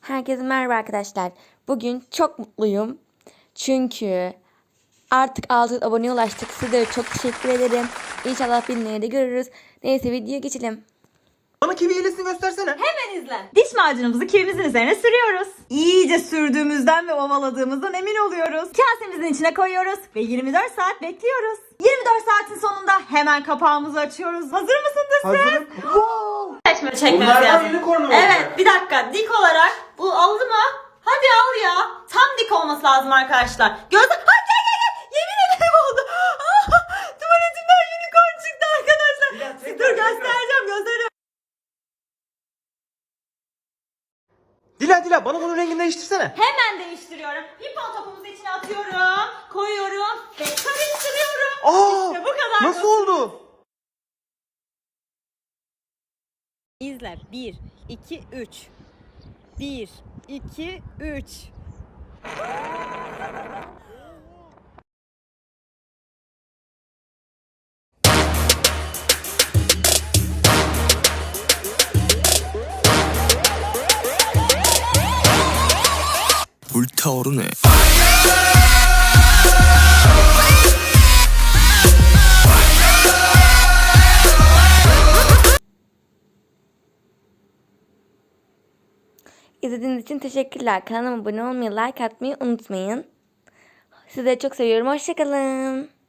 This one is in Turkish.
Herkese merhaba arkadaşlar. Bugün çok mutluyum. Çünkü artık 6 aboneye ulaştık. Size çok teşekkür ederim. İnşallah binleri de görürüz. Neyse videoya geçelim. Bana kivi hilesini göstersene. Hemen izle. Diş macunumuzu kirimizin üzerine sürüyoruz. İyice sürdüğümüzden ve ovaladığımızdan emin oluyoruz. Kasemizin içine koyuyoruz ve 24 saat bekliyoruz. 24 saatin sonunda hemen kapağımızı açıyoruz. Hazır mısınız siz? Hazırım. Wow. Seçme çekmemiz Bunlardan lazım. unicorn mu Evet olacak? bir dakika dik olarak. Bu aldı mı? Hadi al ya. Tam dik olması lazım arkadaşlar. Göz... Ay gel gel gel. Yemin ederim oldu. Ah, Tuvaletimden unicorn çıktı arkadaşlar. Ya, tekrar, Dur göstereceğim göstereceğim. Dila Dila bana bunun rengini değiştirsene. Hemen değiştiriyorum. Pimpon topumuzu içine atıyorum. Koyuyorum ve karıştırıyorum. Aa! İşte bu kadar. Nasıl oldu? İzle. 1, 2, 3. 1, 2, 3. 불타오르네. İzlediğiniz için teşekkürler. Kanalıma abone olmayı, like atmayı unutmayın. Sizi çok seviyorum. Hoşçakalın.